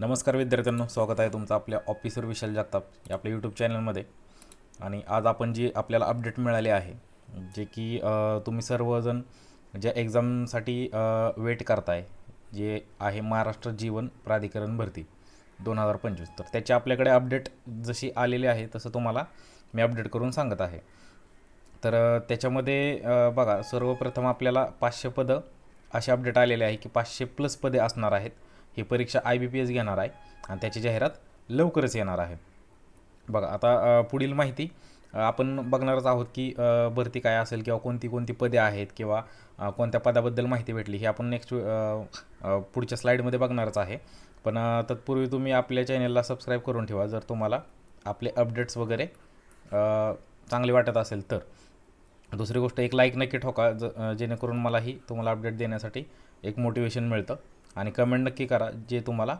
नमस्कार विद्यार्थ्यांनो स्वागत आहे तुमचं आपल्या ऑफिसर विशाल जगताप या आपल्या यूट्यूब चॅनलमध्ये आणि आज आपण जी आपल्याला अपडेट मिळाली आहे जे की तुम्ही सर्वजण ज्या एक्झामसाठी वेट करताय जे आहे महाराष्ट्र जीवन प्राधिकरण भरती दोन हजार पंचवीस. तर त्याचे आपल्याकडे अपडेट जशी आलेली आहे तसं तुम्हाला मी अपडेट करून सांगत आहे. तर त्याच्यामध्ये बघा सर्वप्रथम आपल्याला पाचशे पदं असे अपडेट आलेले आहे की पाचशे प्लस पदे असणार आहेत. ही परीक्षा आय बी पी एस घेणार आहे आणि त्याची जाहिरात लवकरच येणार आहे. बघा आता पुढील माहिती आपण बघणारच आहोत की भरती काय असेल किंवा कोणती कोणती पदे आहेत किंवा कोणत्या पदाबद्दल माहिती भेटली ही आपण नेक्स्ट पुढच्या स्लाईडमध्ये बघणारच आहे. पण तत्पूर्वी तुम्ही आपल्या चॅनलला सबस्क्राईब करून ठेवा. जर तुम्हाला आपले अपडेट्स वगैरे चांगले वाटत असेल तर. दुसरी गोष्ट एक लाईक नक्की ठोका ज जेणेकरून मलाही तुम्हाला अपडेट देण्यासाठी एक मोटिवेशन मिळतं. आणि कमेंट नक्की करा जे तुम्हाला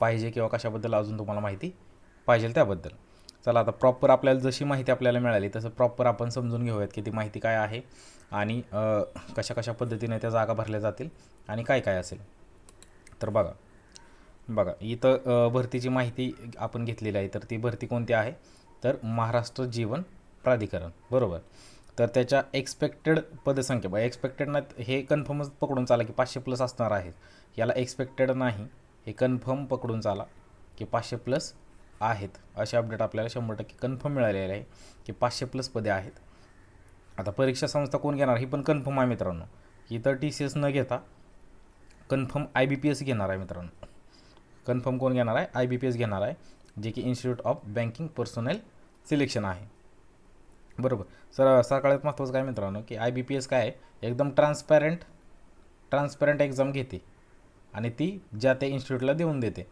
पाहिजे किंवा कशाबद्दल अजून तुम्हाला माहिती पाहिजे त्याबद्दल. चला आता प्रॉपर आपल्याला जशी माहिती आपल्याला मिळाली तसं प्रॉपर आपण समजून घेऊयात की ती माहिती काय आहे आणि कशा कशा पद्धतीने त्या जागा भरल्या जातील आणि काय काय असेल. तर बघा बघा इथं भरतीची माहिती आपण घेतलेली आहे तर ती भरती कोणती आहे? तर महाराष्ट्र जीवन प्राधिकरण बरोबर. तर त्याच्या एक्सपेक्टेड पदसंख्या बघा एक्सपेक्टेड नाही हे कन्फर्मच पकडून चाला की पाचशे प्लस असणार आहेत. याला एक्सपेक्टेड नाही हे कन्फर्म पकडून चाला की पाचशे प्लस आहेत. असे अपडेट आपल्याला शंभर टक्के कन्फर्म मिळालेले आहे की पाचशे प्लस पदे आहेत. आता परीक्षा संस्था कोण घेणार ही पण कन्फर्म आहे मित्रांनो. इथं टी सी एस न घेता confirm I B P S घेणार आहे मित्रांनो. कन्फर्म कोण घेणार आहे? आय बी पी एस घेणार आहे जे की Institute of Banking Personnel Selection आहे. बरोबर. सर सगळ्यात महत्त्वाचं काय मित्रांनो की आय बी पी एस काय आहे? एकदम ट्रान्सपॅरंट ट्रान्सपॅरंट एक्झाम घेते आणि ती ज्या त्या इन्स्टिट्यूटला देऊन देते.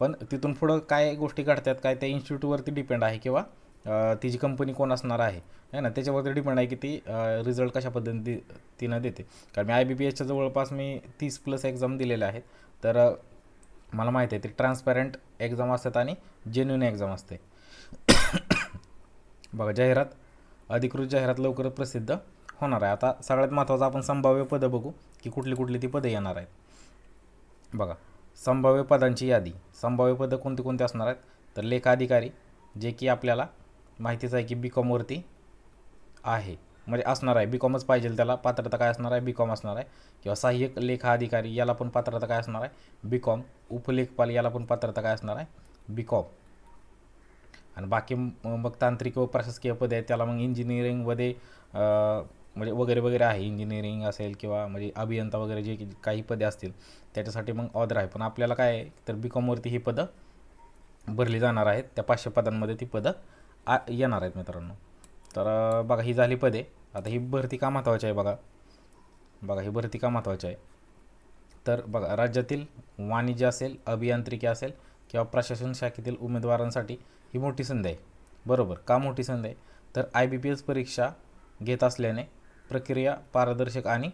पण तिथून पुढं काय गोष्टी घडतात काय त्या इन्स्टिट्यूटवरती डिपेंड आहे किंवा तिची कंपनी कोण असणार आहे है ना? त्याच्यावरती डिपेंड आहे की ती रिझल्ट कशा पद्धती तिनं देते. कारण मी आय बी पी एसच्या जवळपास मी तीस प्लस एक्झाम दिलेल्या आहेत. तर मला माहिती आहे ते ट्रान्सपॅरंट एक्झाम असतात आणि जेन्युन एक्झाम असते. बघा जाहिरात. अधिकृत जाहिरात लवकरच प्रसिद्ध होणार आहे. आता सगळ्यात महत्त्वाचं आपण संभाव्य पदं बघू की कुठली कुठली ती पदं येणार आहेत. बघा संभाव्य पदांची यादी. संभाव्य पदं कोणती कोणती असणार आहेत? तर लेखाधिकारी जे की आपल्याला माहितीच आहे की बी कॉमवरती आहे. म्हणजे असणार आहे. बी कॉमच पाहिजे त्याला. पात्रता काय असणार आहे? बी कॉम असणार आहे. किंवा सहाय्यक लेखा अधिकारी याला पण पात्रता काय असणार आहे? बी कॉम उपलेखपाल याला पण पात्रता काय असणार आहे? बी कॉम आणि बाकी मग तांत्रिक व प्रशासकीय पदे आहेत त्याला मग इंजिनिअरिंगमध्ये म्हणजे वगैरे वगैरे आहे. इंजिनिअरिंग असेल किंवा म्हणजे अभियंता वगैरे जे की- काही पदे असतील त्याच्यासाठी मग ऑदर आहे. पण आपल्याला काय आहे तर बी कॉमवरती ही पदं भरली जाणार आहेत. त्या पाचशे पदांमध्ये ती पदं आ येणार आहेत मित्रांनो. तर बघा ही झाली पदे. आता ही भरती का महत्त्वाची आहे बघा. बघा ही भरती का महत्त्वाची आहे. तर बघा राज्यातील वाणिज्य असेल अभियांत्रिकी असेल किंवा प्रशासन शाखेतील उमेदवारांसाठी ही मोठी संधी आहे. बरोबर का मोठी संधी आहे? तर आय बी पी एस परीक्षा घेत असल्याने प्रक्रिया पारदर्शक आणि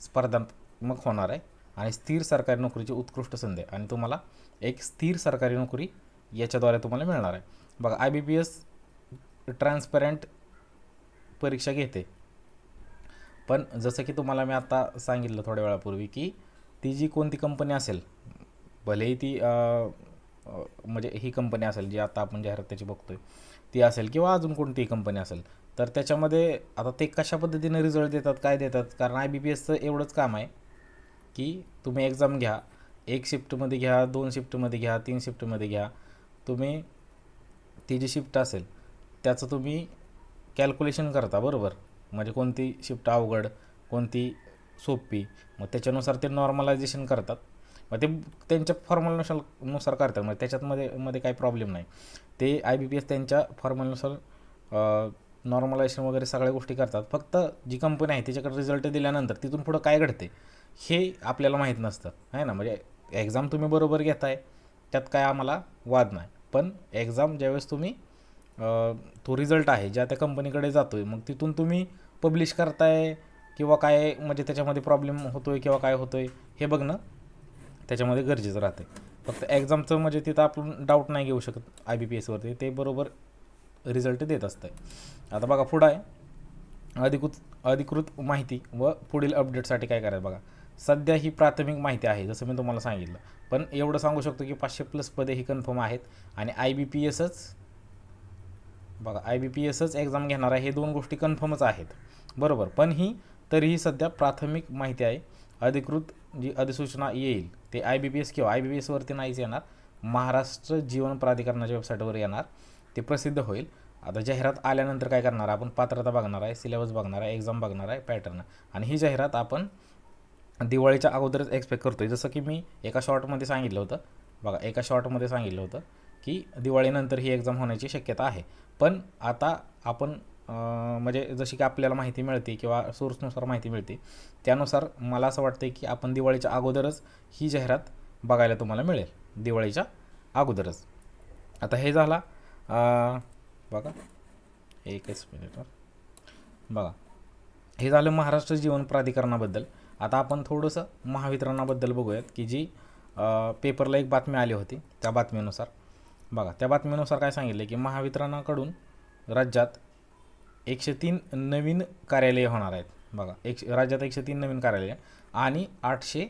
स्पर्धात्मक होणार आहे आणि स्थिर सरकारी नोकरीची उत्कृष्ट संधी आहे. आणि तुम्हाला एक स्थिर सरकारी नोकरी याच्याद्वारे तुम्हाला मिळणार आहे. बघा I B P S transparent परीक्षा घेते. पण जसं की तुम्हाला मी आता सांगितलं थोड्या वेळापूर्वी की ती जी कोणती कंपनी असेल भलेही ती म्हणजे ही कंपनी असेल जी आता आपण जाहिरात त्याची बघतोय ती असेल किंवा अजून कोणतीही कंपनी असेल तर त्याच्यामध्ये आता ते कशा पद्धतीने रिझल्ट देतात काय देतात? कारण आय बी पी एसचं एवढंच काम आहे की तुम्ही एक्झाम घ्या एक शिफ्टमध्ये घ्या दोन शिफ्टमध्ये घ्या तीन शिफ्टमध्ये घ्या तुम्ही ती जी शिफ्ट असेल त्याचं तुम्ही कॅल्क्युलेशन करता बरोबर? म्हणजे कोणती शिफ्ट अवघड कोणती सोपी मग त्याच्यानुसार ते नॉर्मलायझेशन करतात. मग ते त्यांच्या फॉर्म्युलानुसार नुसार करतात. म्हणजे त्याच्यातमध्ये मध्ये काही प्रॉब्लेम नाही. ते आय बी पी एस त्यांच्या फॉर्म्युलानुसार नॉर्मलायझेशन वगैरे सगळ्या गोष्टी करतात. फक्त जी कंपनी आहे त्याच्याकडे रिझल्ट दिल्यानंतर तिथून पुढं काय घडते हे आपल्याला माहीत नसतं. आहे ना? म्हणजे एक्झाम तुम्ही बरोबर घेताय त्यात काय आम्हाला वाद नाही. पण एक्झाम ज्यावेळेस तुम्ही तो रिझल्ट आहे ज्या त्या कंपनीकडे जातो आहे मग तिथून तुम्ही पब्लिश करताय किंवा काय म्हणजे त्याच्यामध्ये प्रॉब्लेम होतो आहे किंवा काय होतो आहे हे बघणं त्याच्यामध्ये गरजेचं राहते फक्त एक्झामचं म्हणजे तिथं आपण डाऊट नाही घेऊ शकत आय बी पी एसवरती ते बरोबर रिझल्ट देत असतं आता बघा पुढं आहे. अधिकृत अधिकृत माहिती व पुढील अपडेटसाठी काय करायचं बघा. सध्या ही प्राथमिक माहिती आहे जसं मी तुम्हाला सांगितलं. पण एवढं सांगू शकतो की पाचशे प्लस पदे ही कन्फर्म आहेत आणि आय बी पी एसच बघा आय बी पी एसच एक्झाम घेणार आहे हे दोन गोष्टी कन्फर्मच आहेत. बरोबर. पण ही तरीही सध्या प्राथमिक माहिती आहे. अधिकृत जी अधिसूचना येईल ते आय बी पी एस किंवा आय बी पी एसवरती नाहीच येणार. महाराष्ट्र जीवन प्राधिकरणाच्या वेबसाईटवर येणार. ते प्रसिद्ध होईल. आता जाहिरात आल्यानंतर काय करणार? आपण पात्रता बघणार आहे सिलेबस बघणार आहे एक्झाम बघणार आहे पॅटर्न आणि ही जाहिरात आपण दिवाळीच्या अगोदरच एक्सपेक्ट करतो आहे जसं की मी एका शॉर्टमध्ये सांगितलं होतं. बघा एका शॉर्टमध्ये सांगितलं होतं की दिवाळीनंतर ही एक्झाम होण्याची शक्यता आहे. पण आता आपण म्हणजे जशी की आपल्याला माहिती मिळते किंवा सोर्सनुसार माहिती मिळते त्यानुसार मला असं वाटतं की आपण दिवाळीच्या अगोदरच ही जाहिरात बघायला तुम्हाला मिळेल दिवाळीच्या अगोदरच. आता हे झाला बघा एकच मिनिट बघा हे झालं महाराष्ट्र जीवन प्राधिकरणाबद्दल. आता आपण थोडंसं महावितरणाबद्दल बघूयात की जी पेपरला एक बातमी आली होती त्या बातमीनुसार. बघा त्या बातमीनुसार काय सांगितलं की महावितरणाकडून राज्यात एकशे तीन नवीन कार्यालये होणार आहेत. बघा एकशे राज्यात एकशे तीन नवीन कार्यालये आणि आठशे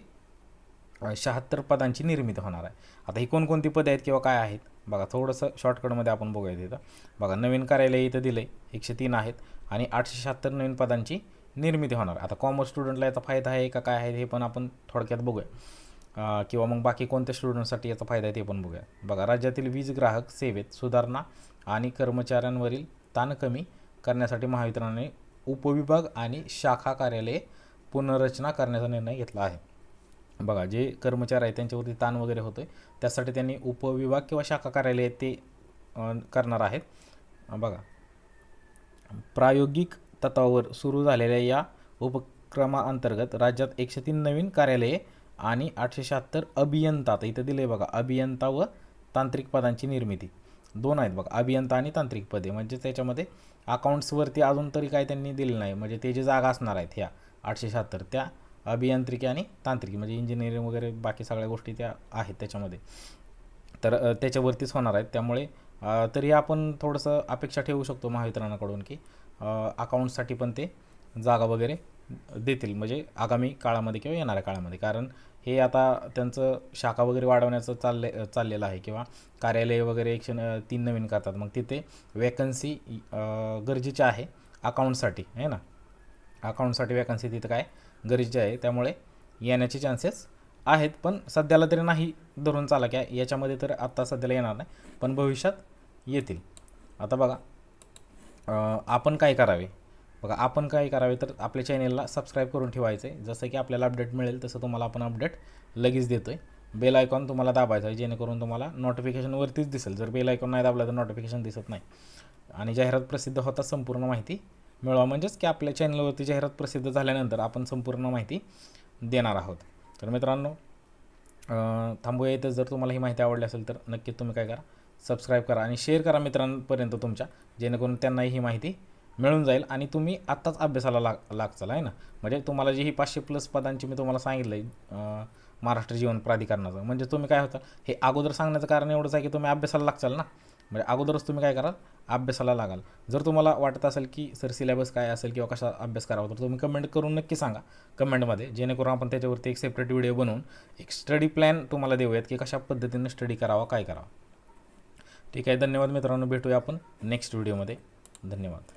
शहात्तर पदांची निर्मिती होणार आहे. आता ही कोणकोणती पदे आहेत किंवा काय आहेत? बघा थोडंसं शॉर्टकटमध्ये आपण बघूया तिथं बघा नवीन कार्यालय इथं दिलं आहे एकशे तीन आहेत आणि आठशे शहात्तर नवीन पदांची निर्मिती होणार आता कॉमर्स स्टुडंटला याचा फायदा आहे का काय आहे हे पण आपण थोडक्यात बघूया. किंवा मग बाकी कोणत्या स्टुडंटसाठी याचा फायदा आहे ते पण बघूया. बघा राज्यातील वीज ग्राहक सेवेत सुधारणा आणि कर्मचाऱ्यांवरील ताण कमी करण्यासाठी महावितरणाने उपविभाग आणि शाखा कार्यालये पुनर्रचना करण्याचा निर्णय घेतला आहे. बघा जे कर्मचारी आहेत त्यांच्यावरती ताण वगैरे होतो आहे त्यासाठी त्यांनी उपविभाग किंवा शाखा कार्यालय ते करणार आहेत. बघा प्रायोगिक तत्वावर सुरू झालेल्या या उपक्रमाअंतर्गत राज्यात एकशे तीन नवीन कार्यालये आणि आठशे शहात्तर अभियंता आता इथं दिले बघा अभियंता व तांत्रिक पदांची निर्मिती. दोन आहेत बघा अभियंता आणि तांत्रिक पदे म्हणजे त्याच्यामध्ये अकाउंट्सवरती अजून तरी काय त्यांनी दिलं नाही. म्हणजे ते जे जागा असणार आहेत ह्या आठशे शहात्तर त्या अभियांत्रिकी आणि तांत्रिकी म्हणजे इंजिनिअरिंग वगैरे बाकी सगळ्या गोष्टी त्या आहेत त्याच्यामध्ये. तर त्याच्यावरतीच होणार आहेत. त्यामुळे तरी आपण थोडंसं अपेक्षा ठेवू शकतो महावितरणाकडून की अकाउंटसाठी पण ते जागा वगैरे देतील. म्हणजे आगामी काळामध्ये किंवा येणाऱ्या काळामध्ये. कारण हे आता त्यांचं शाखा वगैरे वाढवण्याचं चालले चाललेलं आहे किंवा कार्यालय वगैरे एकशे न- तीन नवीन करतात. मग तिथे वॅकन्सी गरजेची आहे अकाउंटसाठी आहे ना? अकाउंटसाठी वॅकन्सी तिथं काय गरजेची आहे. त्यामुळे येण्याचे चान्सेस आहेत पण सध्याला तरी नाही धरून चाला की याच्यामध्ये तर आत्ता सध्याला येणार नाही पण भविष्यात येतील. आता बघा आपण काय करावे? बघा आपण काय करावे तर आपल्या चॅनेलला सबस्क्राईब करून ठेवायचं आहे जसं की आपल्याला अपडेट मिळेल तसं तुम्हाला आपण अपडेट लगेच देतो आहे बेल आयकॉन तुम्हाला दाबायचा आहे जेणेकरून तुम्हाला नोटिफिकेशनवरतीच दिसेल. जर बेल आयकॉन नाही दाबला तर नोटिफिकेशन दिसत नाही. आणि जाहिरात प्रसिद्ध होता संपूर्ण माहिती मिळवा. म्हणजेच की आपल्या चॅनलवरती जाहिरात प्रसिद्ध झाल्यानंतर आपण संपूर्ण माहिती देणार आहोत. तर मित्रांनो थांबूया इथं. जर तुम्हाला ही माहिती आवडली असेल तर नक्कीच तुम्ही काय करा? सबस्क्राईब करा आणि शेअर करा मित्रांपर्यंत तुमच्या जेणेकरून त्यांनाही ही माहिती मिळून जाईल आणि तुम्ही आत्ताच अभ्यासाला लाग लागचाल आहे ना? म्हणजे तुम्हाला जी ही पाचशे प्लस पदांची मी तुम्हाला सांगितलं आहे महाराष्ट्र जीवन प्राधिकरणाचं म्हणजे तुम्ही काय होता? हे अगोदर सांगण्याचं कारण एवढंच आहे की तुम्ही अभ्यासाला लागचाल ना? म्हणजे अगोदरच तुम्ही काय कराल? अभ्यासाला लागाल. जर तुम्हाला वाटत असेल की सर सिलेबस काय असेल किंवा कशा अभ्यास करावा तर तुम्ही कमेंट करून नक्की सांगा. कमेंटमध्ये जेणेकरून आपण त्याच्यावरती एक सेपरेट व्हिडिओ बनवून एक स्टडी प्लॅन तुम्हाला देऊयात की कशा पद्धतीने स्टडी करावा काय करावा. ठीक आहे धन्यवाद मित्रांनो. भेटूया आपण नेक्स्ट व्हिडिओमध्ये धन्यवाद.